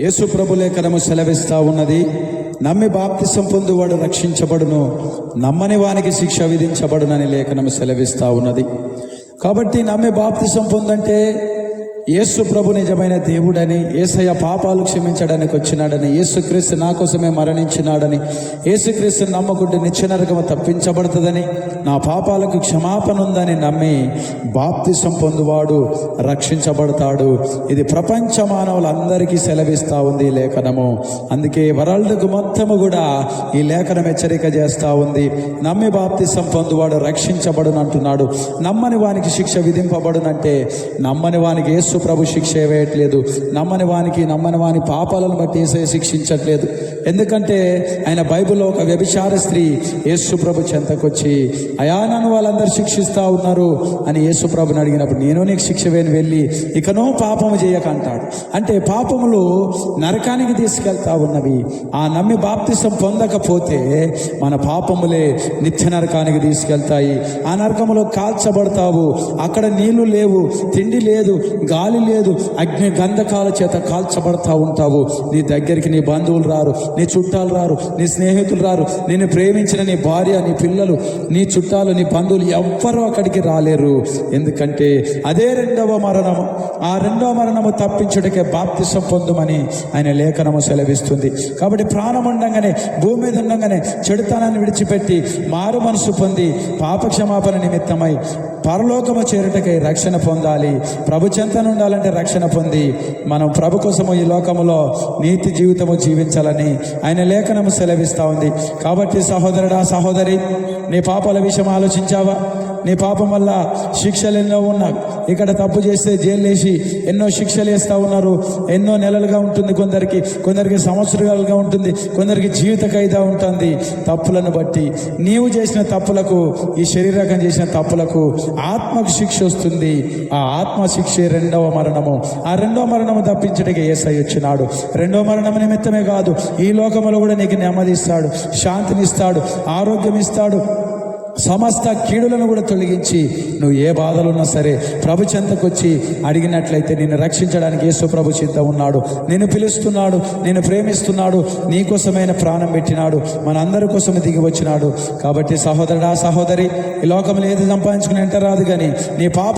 యేసు ప్రభు లేఖనము సెలవిస్తా ఉన్నది నమ్మి బాప్తిసం పొందువాడు రక్షించబడును నమ్మని వానికి శిక్ష విధించబడునని లేఖనము సెలవిస్తా ఉన్నది. కాబట్టి నమ్మి బాప్తిసం పొందంటే యేసు ప్రభు నిజమైన దేవుడని ఏసయ్య పాపాలు క్షమించడానికి వచ్చినాడని యేసుక్రీస్తు నా కోసమే మరణించినాడని యేసుక్రీస్తు నమ్మకుంటే నిత్యనరకము తప్పించబడుతుందని నా పాపాలకు క్షమాపణ ఉందని నమ్మి బాప్తిసం పొందువాడు రక్షించబడతాడు. ఇది ప్రపంచ మానవులందరికీ సెలవిస్తూ ఉంది ఈ లేఖనము. అందుకే వరల్డ్కు మొత్తము కూడా ఈ లేఖనం హెచ్చరిక చేస్తూ ఉంది. నమ్మి బాప్తిసం పొందువాడు రక్షించబడునంటున్నాడు. నమ్మని వానికి శిక్ష విధింపబడునంటే నమ్మని వానికి యేసు ప్రభు శిక్ష వేయట్లేదు. నమ్మని వానికి నమ్మని వాని పాపాలను బట్టి ఏసే శిక్షించట్లేదు. ఎందుకంటే ఆయన బైబిల్లో ఒక వ్యభిచార స్త్రీ యేసు ప్రభు చెంతకొచ్చి అయా నన్ను వాళ్ళందరూ శిక్షిస్తా ఉన్నారు అని యేసు ప్రభుని అడిగినప్పుడు నేను నీకు శిక్ష వేని వెళ్ళి ఇకనో పాపము చేయక అంటాడు. అంటే పాపములు నరకానికి తీసుకెళ్తా ఉన్నవి. ఆ నమ్మి బాప్తిసం పొందకపోతే మన పాపములే నిత్య నరకానికి తీసుకెళ్తాయి. ఆ నరకములో కాల్చబడతావు. అక్కడ నీళ్ళు లేవు తిండి లేదు గాలి లేదు అగ్ని గంధకాల చేత కాల్చబడతా ఉంటావు. నీ దగ్గరికి నీ బంధువులు రారు నీ చుట్టాలు రారు నీ స్నేహితులు రారు నేను ప్రేమించిన నీ భార్య నీ పిల్లలు నీ చుట్టాలు నీ బంధువులు ఎవ్వరూ అక్కడికి రాలేరు. ఎందుకంటే అదే రెండవ మరణము. ఆ రెండవ మరణము తప్పించుటకే బాప్తిసం పొందుమని ఆయన లేఖనము సెలవిస్తుంది. కాబట్టి ప్రాణం ఉండగానే భూమి మీద ఉండగానే చెడుతనాన్ని విడిచిపెట్టి మారు మనసు పొంది పాపక్షమాపణ నిమిత్తమై పరలోకము చేరుటకై రక్షణ పొందాలి. ప్రభు చెంతన ఉండాలంటే రక్షణ పొంది. మనం ప్రభు కోసము ఈ లోకములో నీతి జీవితము జీవించాలని ఆయన లేఖనము సెలవిస్తూ ఉంది. కాబట్టి సహోదరుడా సహోదరి నీ పాపాల విషయం ఆలోచించావా? నీ పాపం వల్ల శిక్షలు ఎన్నో ఉన్నాయి ఇక్కడ తప్పు చేస్తే జైలు వేసి ఎన్నో శిక్షలు వేస్తూ ఉన్నారు. ఎన్నో నెలలుగా ఉంటుంది కొందరికి కొందరికి సంవత్సరాలుగా ఉంటుంది కొందరికి జీవిత ఖైదా ఉంటుంది. తప్పులను బట్టి నీవు చేసిన తప్పులకు ఈ శరీరకం చేసిన తప్పులకు ఆత్మకు శిక్ష వస్తుంది. ఆ ఆత్మ శిక్ష రెండవ మరణము. ఆ రెండవ మరణము తప్పించడానికి ఏసై వచ్చినాడు. రెండవ మరణం నిమిత్తమే కాదు ఈ లోకములో కూడా నీకు నెమ్మదిస్తాడు శాంతినిస్తాడు ఆరోగ్యం ఇస్తాడు సమస్త కీడులను కూడా తొలగించి నువ్వు ఏ బాధలున్నా సరే ప్రభు చెంతకొచ్చి అడిగినట్లయితే నిన్ను రక్షించడానికి యేసు ప్రభు చింత ఉన్నాడు. నేను పిలుస్తున్నాడు నేను ప్రేమిస్తున్నాడు నీ కోసమైన ప్రాణం పెట్టినాడు మనందరి కోసమే కోసం దిగి వచ్చినాడు. కాబట్టి సహోదరుడా సహోదరి ఈ లోకంలో ఏది సంపాదించుకుని ఎంత రాదు కానీ నీ పాప